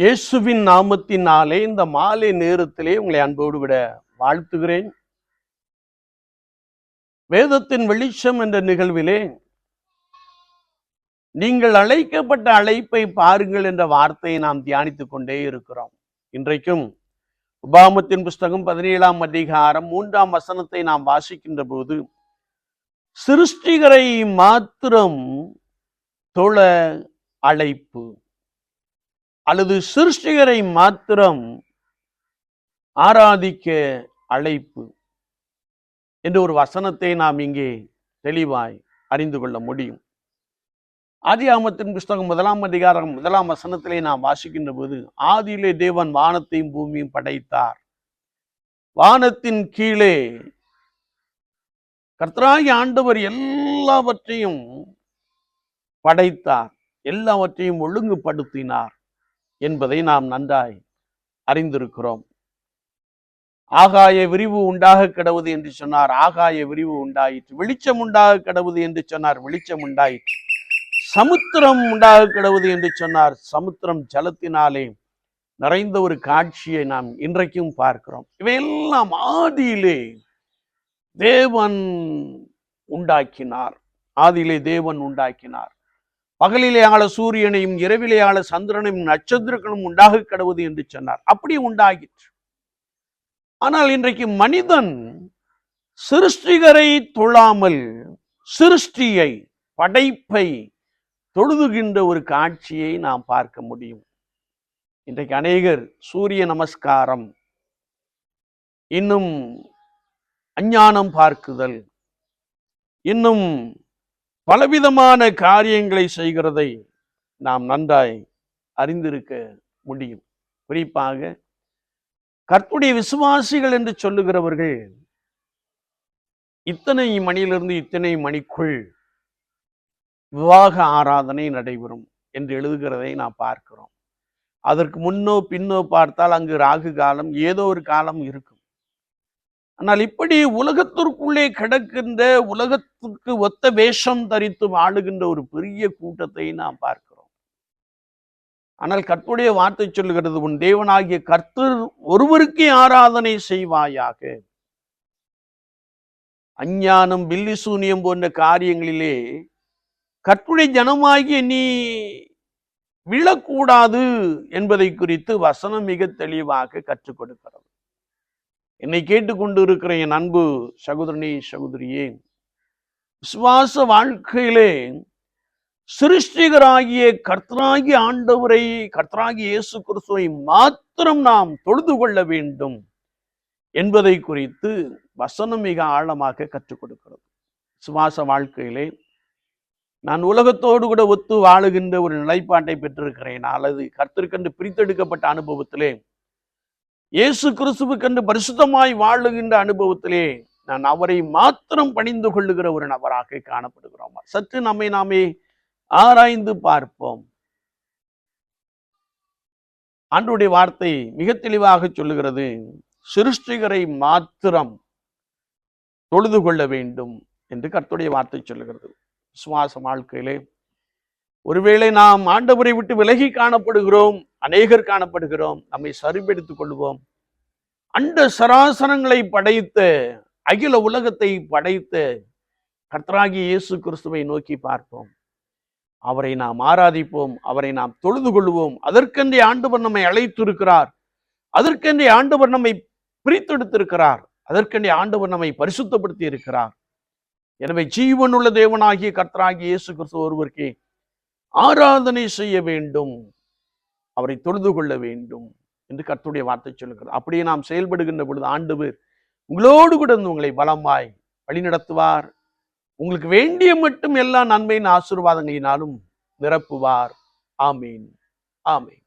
இயேசுவின் நாமத்தினாலே இந்த மாலை நேரத்திலே உங்களை அன்போடு விட வாழ்த்துகிறேன். வேதத்தின் வெளிச்சம் என்ற நிகழ்விலே நீங்கள் அழைக்கப்பட்ட அழைப்பை பாருங்கள் என்ற வார்த்தையை நாம் தியானித்துக் கொண்டே இருக்கிறோம். இன்றைக்கும் உபாமத்தின் புஸ்தகம் பதினேழாம் அதிகாரம் மூன்றாம் வசனத்தை நாம் வாசிக்கின்ற போது சிருஷ்டிகரை மாத்திரம் தொழ அழைப்பு. அல்லது சிருஷ்டிகரை மாத்திரம் ஆராதிக்க அழைப்பு என்ற ஒரு வசனத்தை நாம் இங்கே தெளிவாய் அறிந்து கொள்ள முடியும். ஆதி ஆமத்தின் புஸ்தகம் முதலாம் அதிகாரம் முதலாம் வசனத்திலே நாம் வாசிக்கின்ற போது ஆதியிலே தேவன் வானத்தையும் பூமியும் படைத்தார். வானத்தின் கீழே கர்த்தராகி ஆண்டவர் எல்லாவற்றையும் படைத்தார் எல்லாவற்றையும் ஒழுங்குபடுத்தினார். என்பதை நாம் நன்றாய் அறிந்திருக்கிறோம். ஆகாய விரிவு உண்டாக கிடவுது என்று சொன்னார். ஆகாய விரிவு உண்டாயிற்று. வெளிச்சம் உண்டாக கிடவுது என்று சொன்னார். வெளிச்சம் உண்டாயிற்று. சமுத்திரம் உண்டாக கிடவுது என்று சொன்னார். சமுத்திரம் ஜலத்தினாலே நிறைந்த ஒரு காட்சியை நாம் இன்றைக்கும் பார்க்கிறோம். இவையெல்லாம் ஆதியிலே தேவன் உண்டாக்கினார். ஆதியிலே தேவன் உண்டாக்கினார். பகலிலே சூரியனையும் இரவிலே சந்திரனையும் நட்சத்திரங்களும் உண்டாக கிடவுது என்று சொன்னார். அப்படி உண்டாகிற்று. ஆனால் இன்றைக்கு மனிதன் சிருஷ்டிகரை தொழாமல் சிருஷ்டியை படைப்பை தொழுதுகின்ற ஒரு காட்சியை நாம் பார்க்க முடியும். இன்றைக்கு அநேகர் சூரிய நமஸ்காரம் இன்னும் அஞ்ஞானம் பார்க்குதல் இன்னும் பலவிதமான காரியங்களை செய்கிறதை நாம் நன்றாய் அறிந்திருக்க முடியும். குறிப்பாக கற்புடைய விசுவாசிகள் என்று சொல்லுகிறவர்கள் இத்தனை மணியிலிருந்து இத்தனை மணிக்குள் விவாக ஆராதனை நடைபெறும் என்று எழுதுகிறதை நாம் பார்க்கிறோம். அதற்கு முன்னோ பின்னோ பார்த்தால் அங்கு ராகு காலம் ஏதோ ஒரு காலம் இருக்கும். ஆனால் இப்படி உலகத்திற்குள்ளே கிடக்கின்ற உலகத்துக்கு ஒத்த வேஷம் தரித்து ஆளுகின்ற ஒரு பெரிய கூட்டத்தை நாம் பார்க்கிறோம். ஆனால் கர்த்துடைய வார்த்தை சொல்லுகிறது உன் தேவனாகிய கர்த்தர் ஒருவருக்கே ஆராதனை செய்வாயாக. அஞ்ஞானம் பில்லி சூனியம் போன்ற காரியங்களிலே கற்புடைய ஜனமாகிய நீ விழக்கூடாது என்பதை குறித்து வசனம் மிக தெளிவாக கற்றுக் கொடுக்கிறது. என்னை கேட்டுக்கொண்டு இருக்கிற என் அன்பு சகோதரனே சகோதரியே விசுவாச வாழ்க்கையிலே சிருஷ்டிகராகிய கர்த்தராகிய ஆண்டவரை கர்த்தராகிய இயேசு கிறிஸ்துவை மாத்திரம் நாம் தொழுது கொள்ள வேண்டும் என்பதை குறித்து வசனம் மிக ஆழமாக கற்றுக் கொடுக்கிறது. சுவாச வாழ்க்கையிலே நான் உலகத்தோடு கூட ஒத்து வாழுகின்ற ஒரு நிலைப்பாட்டை பெற்றிருக்கிறேன். அல்லது கர்த்தருக்கென்று பிரித்தெடுக்கப்பட்ட அனுபவத்திலே இயேசு கிறிஸ்துவுக்கென்று பரிசுத்தமாய் வாழுகின்ற அனுபவத்திலே நான் அவரை மாத்திரம் பணிந்து கொள்ளுகிற ஒரு நபராக காணப்படுகிறோம். சற்று நம்மை நாமே ஆராய்ந்து பார்ப்போம். ஆண்டுடைய வார்த்தை மிக தெளிவாக சொல்லுகிறது சிருஷ்டிகரை மாத்திரம் தொழுது கொள்ள வேண்டும் என்று கர்த்துடைய வார்த்தை சொல்லுகிறது. விசுவாச வாழ்க்கையிலே ஒருவேளை நாம் ஆண்டவரை விட்டு விலகி காணப்படுகிறோம் அநேகர் காணப்படுகிறோம் நம்மை சரிபடுத்திக் கொள்வோம். அண்ட சராசரங்களை படைத்த அகில உலகத்தை படைத்த கர்த்தராகி இயேசு கிறிஸ்துவை நோக்கி பார்ப்போம். அவரை நாம் ஆராதிப்போம் அவரை நாம் தொழுது கொள்வோம். அதற்கென்றே ஆண்டவர் நம்மை அழைத்திருக்கிறார். அதற்கென்றே ஆண்டவர் நம்மை பிரித்தெடுத்திருக்கிறார். அதற்கென்றே ஆண்டவர் நம்மை பரிசுத்தப்படுத்தி இருக்கிறார் எனவே ஜீவனுள்ள தேவனாகிய கர்த்தராகிய இயேசு கிறிஸ்துவ ஒருவருக்கு ஆராதனை செய்ய வேண்டும். அவரை தொழுது கொள்ள வேண்டும் என்று கர்த்துடைய வார்த்தை சொல்லுகிறது. அப்படியே நாம் செயல்படுகின்ற பொழுது ஆண்டவர் உங்களோடு கூட இருந்து உங்களை பலமாய் வழிநடத்துவார் உங்களுக்கு வேண்டிய மட்டும் எல்லா நன்மையின் ஆசீர்வாதங்களினாலும் நிரப்புவார். ஆமீன். ஆமீன்.